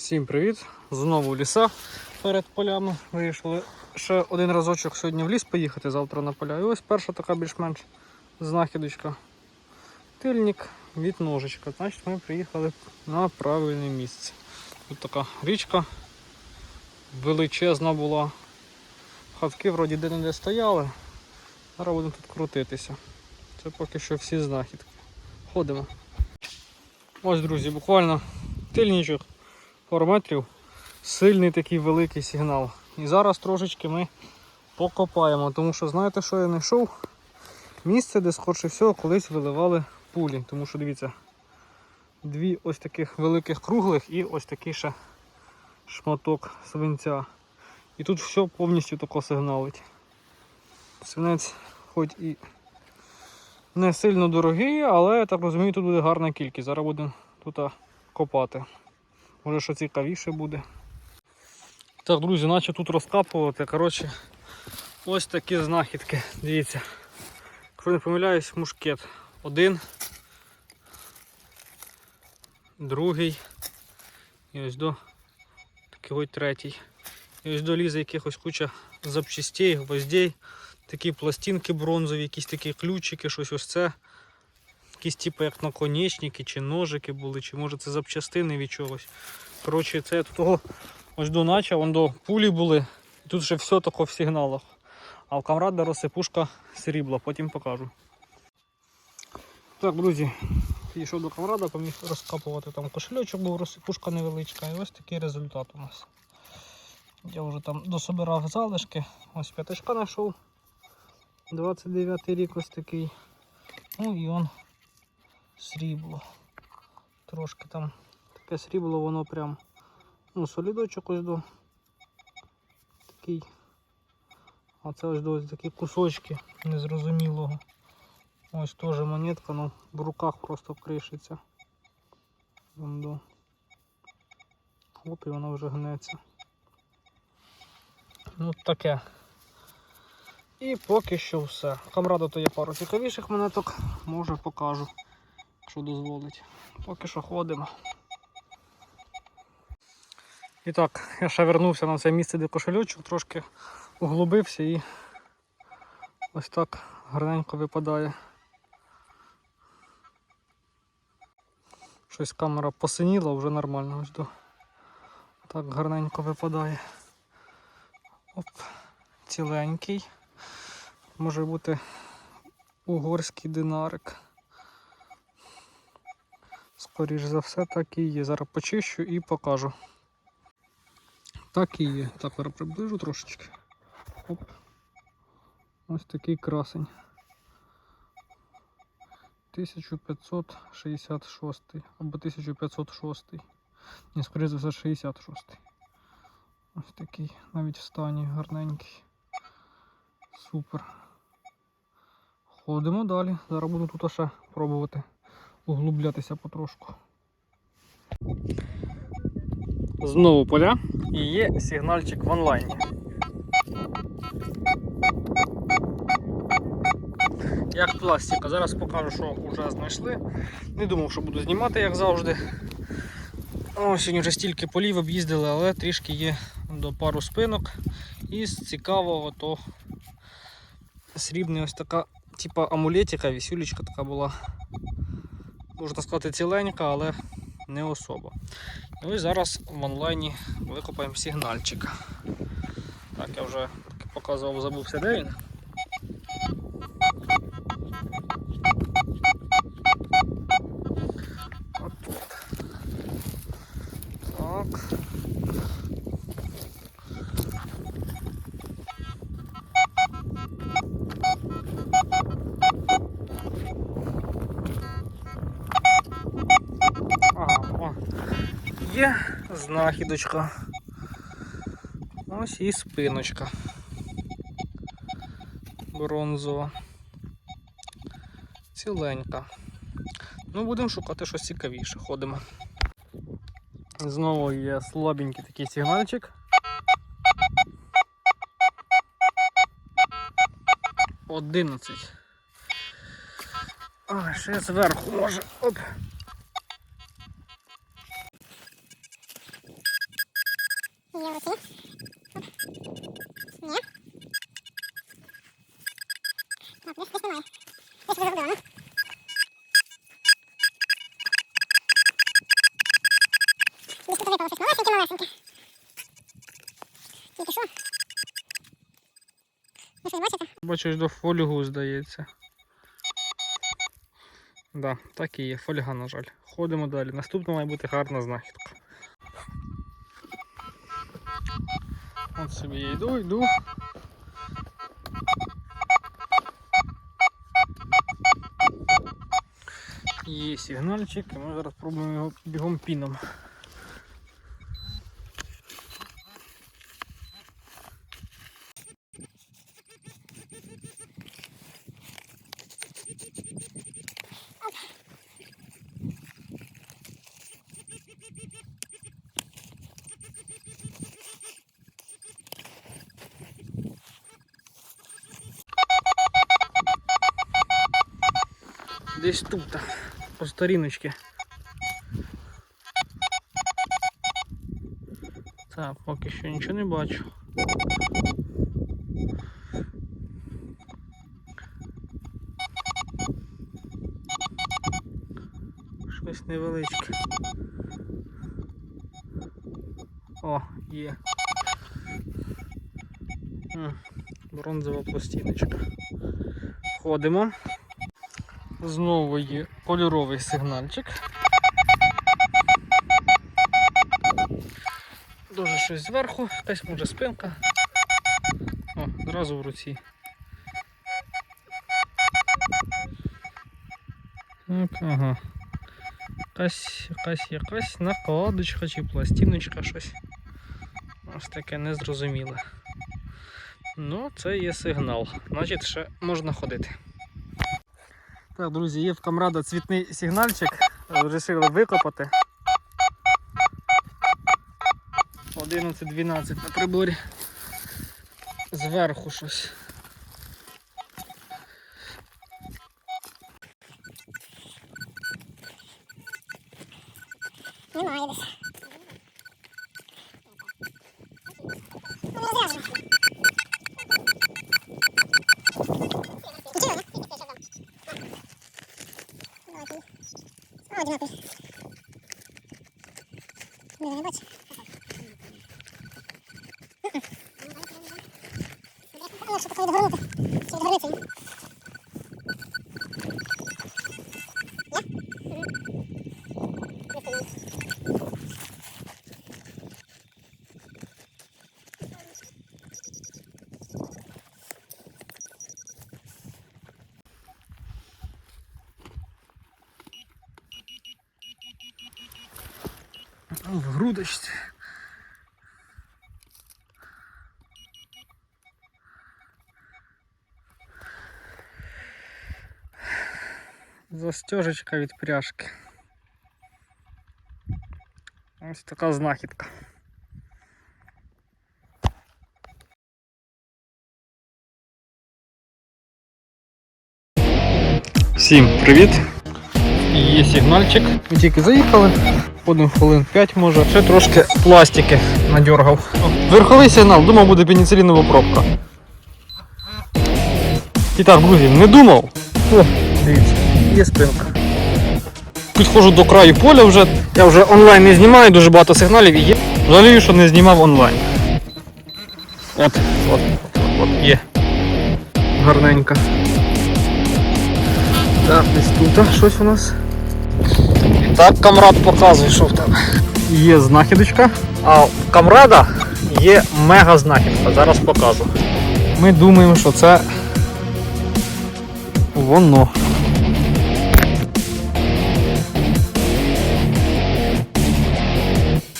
Всім привіт! Знову ліса перед полями. Вирішили ще один разочок сьогодні в ліс поїхати, завтра на поля. І ось перша така більш-менш знахідочка. Тильник від ножичка. Значить ми приїхали на правильне місце. Тут така річка величезна була. Хатки вроді де-не-де стояли. Зараз будемо тут крутитися. Це поки що всі знахідки. Ходимо. Ось, друзі, буквально тильничок пару метрів. Сильний такий великий сигнал. І зараз трошечки ми покопаємо, тому що знаєте, що я знайшов? Місце, де скорше всього колись виливали пулі. Тому що дивіться, дві ось таких великих круглих і ось такий ще шматок свинця. І тут все повністю тако сигналить. Свинець хоч і не сильно дорогий, але я так розумію, тут буде гарна кількість. Зараз будемо тут копати. Може що цікавіше буде. Так, друзі, наче тут розкапувати. Коротше, ось такі знахідки. Дивіться. Якщо не помиляюсь, мушкет. Один. Другий. І ось до такий ось третій. І ось до лізе якихось куча запчастей, гвоздей. Такі пластинки бронзові, якісь такі ключики, щось ось це. Якісь типу як наконечники чи ножики були, чи може це запчастини від чогось. Коротше, це того ось до нача, вон до пулі були. Тут вже все тако в сигналах. А в камрада розсипушка срібла, потім покажу. Так, друзі, підійшов до камрада, поміг розкапувати там кошельочок, був розсипушка невеличка. І ось такий результат у нас. Я вже там дособирав залишки. Ось п'ятачка знайшов. 29 рік ось такий. Ну і он срібло. Трошки там таке срібло, воно прям ну, солідочок ось до такий. А це ось до ось такі кусочки незрозумілого. Ось теж монетка, ну в руках просто кришиться. Вон до. І вона вже гнеться. Ну таке. І поки що все. Камрада то є пару цікавіших монеток, може покажу, що дозволить. Поки що ходимо. І так, я ще вернувся на це місце, де кошельочок, трошки углубився і ось так гарненько випадає. Щось камера посиніла, вже нормально ось до. Так гарненько випадає. Оп, ціленький. Може бути угорський динарик. Скоріш за все, так і є. Зараз почищу і покажу. Так і є. Зараз приближу трошечки. Оп. Ось такий красень. 1566 або 1506. Ні, скоріше за все 66. Ось такий, навіть в стані гарненький. Супер. Ходимо далі. Зараз буду тут ще пробувати углублятися потрошку. Знову поля і є сигнальчик в онлайні. Як пластика. Зараз покажу, що вже знайшли. Не думав, що буду знімати, як завжди. О, сьогодні вже стільки полів об'їздили, але трішки є до пару спинок. І з цікавого то срібна ось така, типа амулетика, вісюлечка така була. Можна сказати, ціленька, але не особа. І ось зараз в онлайні викопаємо сигнальчик. Так, я вже показував, забувся де він. Є знахідочка. Ось і спиночка. Бронзова. Ціленька. Ну, будемо шукати щось цікавіше. Ходимо. Знову є слабенький такий сигнальчик. Одинадцять. А, ще зверху може. Оп. Бачите? Бачиш, до фольгу здається. Да, так і є, фольга, на жаль. Ходимо далі. Наступна має бути гарна знахідка. От собі я йду, йду. Є сигнальчик, і ми зараз пробуємо його бігом піном. Десь тут, по старіночці. Так, поки що нічого не бачу. Щось невеличке. О, є. Бронзова пластиночка. Ходимо. Знову є кольоровий сигнальчик. Дуже щось зверху, якась може спинка. О, зразу в руці. Так, ага. Якась, якась, якась накладочка чи пластиночка щось. Ось таке незрозуміле. Ну, це є сигнал. Значить, ще можна ходити. Так, друзі, є в камрада цвітний сигнальчик. Вирішили викопати. 11-12 на приборі. Зверху щось. Немає десь. Ну, не розв'язано. Нічого, не? Давайте. О, одинакові. Не, не бачу. Ні, що таке відгорнути. Чи відгорниться він? В грудочці. Застежечка від пряжки. Ось така знахідка. Всім привіт! Є сигнальчик. Ми тільки заїхали. Ходимо хвилин 5 може. Ще трошки пластики надергав. Верховий сигнал, думав буде пеніцилінова пробка. І так, друзі, не думав. О, дивіться, є спинка. Підходжу до краю поля вже. Я вже онлайн не знімаю, дуже багато сигналів і є. Жалію, що не знімав онлайн. От, от, от, є. Гарненько. Так, десь тут щось у нас. Так, камрад показує, що в тебе. Є знахідочка, а в камрада є мега знахідка. Зараз покажу. Ми думаємо, що це воно.